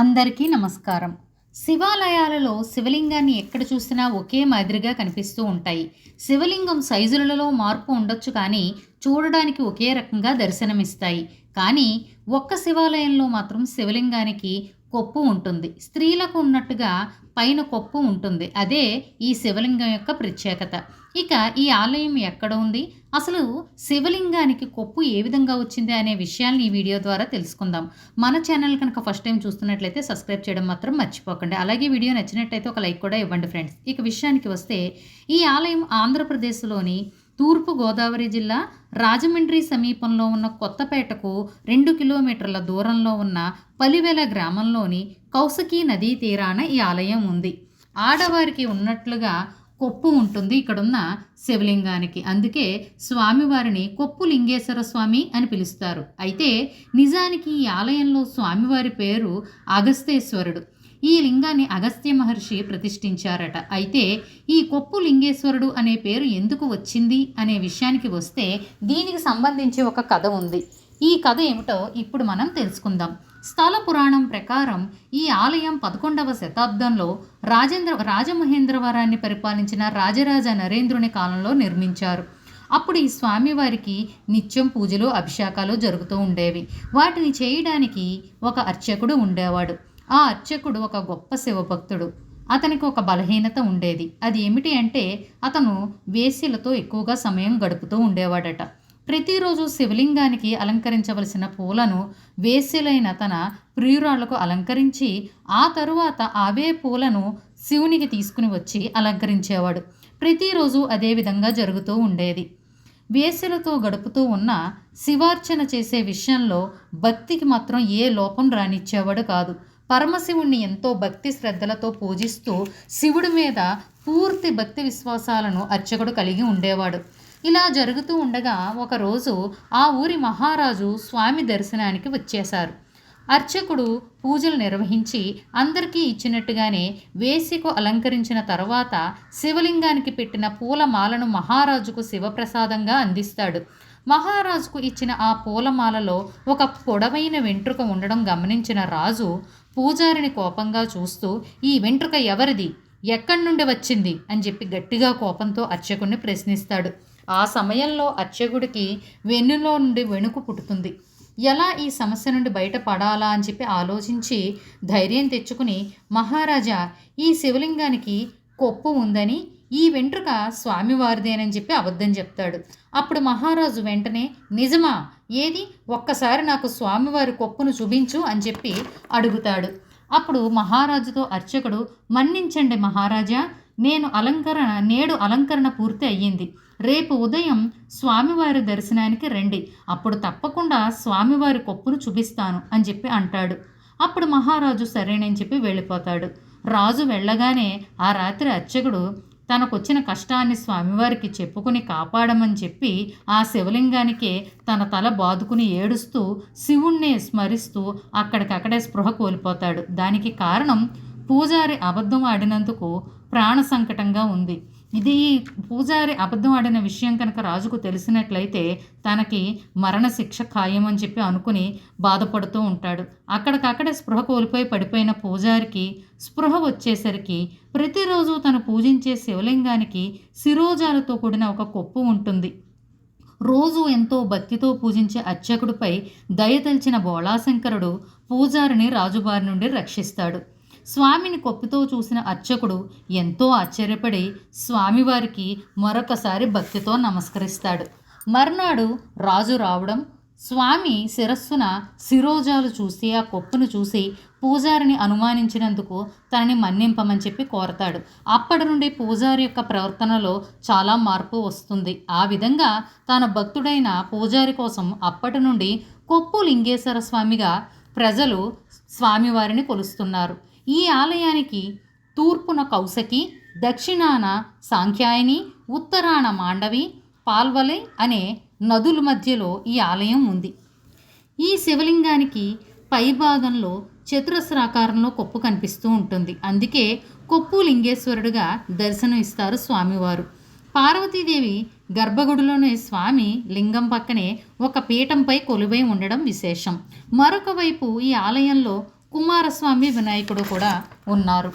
అందరికీ నమస్కారం. శివాలయాలలో శివలింగాన్ని ఎక్కడ చూసినా ఒకే మాదిరిగా కనిపిస్తూ ఉంటాయి. శివలింగం సైజులలో మార్పు ఉండొచ్చు కానీ చూడడానికి ఒకే రకంగా దర్శనమిస్తాయి. కానీ ఒక్క శివాలయంలో మాత్రం శివలింగానికి కొప్పు ఉంటుంది. స్త్రీలకు ఉన్నట్టుగా పైన కొప్పు ఉంటుంది. అదే ఈ శివలింగం యొక్క ప్రత్యేకత. ఇక ఈ ఆలయం ఎక్కడ ఉంది? అసలు శివలింగానికి కొప్పు ఏ విధంగా వచ్చింది అనే విషయాల్ని ఈ వీడియో ద్వారా తెలుసుకుందాం. మన ఛానల్ కనుక ఫస్ట్ టైం చూస్తున్నట్లయితే సబ్స్క్రైబ్ చేయడం మాత్రం మర్చిపోకండి. అలాగే వీడియో నచ్చినట్టయితే ఒక లైక్ కూడా ఇవ్వండి ఫ్రెండ్స్. ఇక విషయానికి వస్తే ఈ ఆలయం ఆంధ్రప్రదేశ్లోని తూర్పు గోదావరి జిల్లా రాజమండ్రి సమీపంలో ఉన్న కొత్తపేటకు రెండు కిలోమీటర్ల దూరంలో ఉన్న పలివెల గ్రామంలోని కౌసకీ నదీ తీరాన ఈ ఆలయం ఉంది. ఆడవారికి ఉన్నట్లుగా కొప్పు ఉంటుంది ఇక్కడున్న శివలింగానికి. అందుకే స్వామివారిని కొప్పు లింగేశ్వర స్వామి అని పిలుస్తారు. అయితే నిజానికి ఈ ఆలయంలో స్వామివారి పేరు అగస్తేశ్వరుడు ఈ లింగాన్ని అగస్త్య మహర్షి ప్రతిష్ఠించారట. అయితే ఈ కొప్పు లింగేశ్వరుడు అనే పేరు ఎందుకు వచ్చింది అనే విషయానికి వస్తే దీనికి సంబంధించి ఒక కథ ఉంది. ఈ కథ ఏమిటో ఇప్పుడు మనం తెలుసుకుందాం. స్థల పురాణం ప్రకారం ఈ ఆలయం పదకొండవ శతాబ్దంలో రాజేంద్ర రాజమహేంద్రవరాన్ని పరిపాలించిన రాజరాజ నరేంద్రుని కాలంలో నిర్మించారు. అప్పుడు ఈ స్వామివారికి నిత్యం పూజలు అభిషేకాలు జరుగుతూ ఉండేవి. వాటిని చేయడానికి ఒక అర్చకుడు ఉండేవాడు. ఆ అర్చకుడు ఒక గొప్ప శివభక్తుడు. అతనికి ఒక బలహీనత ఉండేది. అది ఏమిటి అంటే అతను వేశ్యలతో ఎక్కువగా సమయం గడుపుతూ ఉండేవాడట. ప్రతిరోజు శివలింగానికి అలంకరించవలసిన పూలను వేశ్యలైన తన ప్రియురాళ్ళకు అలంకరించి ఆ తరువాత అవే పూలను శివునికి తీసుకుని వచ్చి అలంకరించేవాడు. ప్రతిరోజు అదే విధంగా జరుగుతూ ఉండేది. వేసులతో గడుపుతూ ఉన్న శివార్చన చేసే విషయంలో భక్తికి మాత్రం ఏ లోపం రానిచ్చేవాడు కాదు. పరమశివుణ్ణి ఎంతో భక్తి శ్రద్ధలతో పూజిస్తూ శివుడి మీద పూర్తి భక్తి విశ్వాసాలను అర్చకుడు కలిగి ఉండేవాడు. ఇలా జరుగుతూ ఉండగా ఒకరోజు ఆ ఊరి మహారాజు స్వామి దర్శనానికి వచ్చేశారు. అర్చకుడు పూజలు నిర్వహించి అందరికీ ఇచ్చినట్టుగానే వేసికు అలంకరించిన తర్వాత శివలింగానికి పెట్టిన పూలమాలను మహారాజుకు శివప్రసాదంగా అందిస్తాడు. మహారాజుకు ఇచ్చిన ఆ పూలమాలలో ఒక పొడవైన వెంట్రుక ఉండడం గమనించిన రాజు పూజారిని కోపంగా చూస్తూ ఈ వెంట్రుక ఎవరిది? ఎక్కడి నుండి వచ్చింది? అని చెప్పి గట్టిగా కోపంతో అర్చకుడిని ప్రశ్నిస్తాడు. ఆ సమయంలో అర్చకుడికి వెన్నులో నుండి వెనుకు పుట్టుతుంది. ఎలా ఈ సమస్య నుండి బయటపడాలా? అని చెప్పి ఆలోచించి ధైర్యం తెచ్చుకుని మహారాజా ఈ శివలింగానికి కొప్పు ఉందని ఈ వెంట్రుక స్వామివారిదేనని చెప్పి అబద్ధం చెప్తాడు. అప్పుడు మహారాజు వెంటనే నిజమా? ఏది? ఒక్కసారి నాకు స్వామివారి కొప్పును చూపించు అని చెప్పి అడుగుతాడు. అప్పుడు మహారాజుతో అర్చకుడు మన్నించండి మహారాజా నేను అలంకరణ నేడు అలంకరణ పూర్తి అయ్యింది. రేపు ఉదయం స్వామివారి దర్శనానికి రండి. అప్పుడు తప్పకుండా స్వామివారి కొప్పును చూపిస్తాను అని చెప్పి అంటాడు. అప్పుడు మహారాజు సరేనని చెప్పి వెళ్ళిపోతాడు. రాజు వెళ్ళగానే ఆ రాత్రి అర్చకుడు తనకొచ్చిన కష్టాన్ని స్వామివారికి చెప్పుకుని కాపాడమని చెప్పి ఆ శివలింగానికే తన తల బాదుకుని ఏడుస్తూ శివుణ్ణే స్మరిస్తూ అక్కడికక్కడే స్పృహ కోల్పోతాడు. దానికి కారణం పూజారి అబద్ధం ఆడినందుకు ప్రాణ సంకటంగా ఉంది. ఇది పూజారి అబద్ధం ఆడిన విషయం కనుక రాజుకు తెలిసినట్లయితే తనకి మరణశిక్ష ఖాయమని చెప్పి అనుకుని బాధపడుతూ ఉంటాడు. అక్కడికక్కడే స్పృహ కోల్పోయి పడిపోయిన పూజారికి స్పృహ వచ్చేసరికి ప్రతిరోజు తను పూజించే శివలింగానికి శిరోజాలతో కూడిన ఒక కొప్పు ఉంటుంది. రోజు ఎంతో భక్తితో పూజించే అర్చకుడిపై దయతలిచిన బోళాశంకరుడు పూజారిని రాజుబారి నుండి రక్షిస్తాడు. స్వామిని కొప్పుతో చూసిన అర్చకుడు ఎంతో ఆశ్చర్యపడి స్వామివారికి మరొకసారి భక్తితో నమస్కరిస్తాడు. మర్నాడు రాజు రావడం స్వామి శిరస్సున శిరోజాలు చూసి ఆ కొప్పును చూసి పూజారిని అనుమానించినందుకు తనని మన్నింపమని చెప్పి కోరతాడు. అప్పటి నుండి పూజారి యొక్క ప్రవర్తనలో చాలా మార్పు వస్తుంది. ఆ విధంగా తన భక్తుడైన పూజారి కోసం అప్పటి నుండి కొప్పు లింగేశ్వర స్వామిగా ప్రజలు స్వామివారిని కొలుస్తున్నారు. ఈ ఆలయానికి తూర్పున కౌసకి దక్షిణాన సాంఖ్యాయని ఉత్తరాన మాండవి పాల్వలై అనే నదుల మధ్యలో ఈ ఆలయం ఉంది. ఈ శివలింగానికి పైభాగంలో చతురస్రాకారంలో కొప్పు కనిపిస్తూ ఉంటుంది. అందుకే కొప్పు లింగేశ్వరుడుగా దర్శనం ఇస్తారు స్వామివారు. పార్వతీదేవి గర్భగుడిలోనే స్వామి లింగం పక్కనే ఒక పీఠంపై కొలువై ఉండడం విశేషం. మరొక వైపు ఈ ఆలయంలో కుమారస్వామి వినాయకుడు కూడా ఉన్నారు.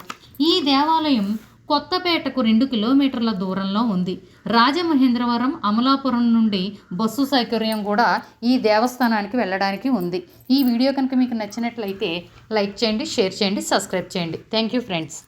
ఈ దేవాలయం కొత్తపేటకు రెండు కిలోమీటర్ల దూరంలో ఉంది. రాజమహేంద్రవరం అమలాపురం నుండి బస్సు సౌకర్యం కూడా ఈ దేవస్థానానికి వెళ్ళడానికి ఉంది. ఈ వీడియో కనుక మీకు నచ్చినట్లయితే లైక్ చేయండి షేర్ చేయండి సబ్స్క్రైబ్ చేయండి. Thank you friends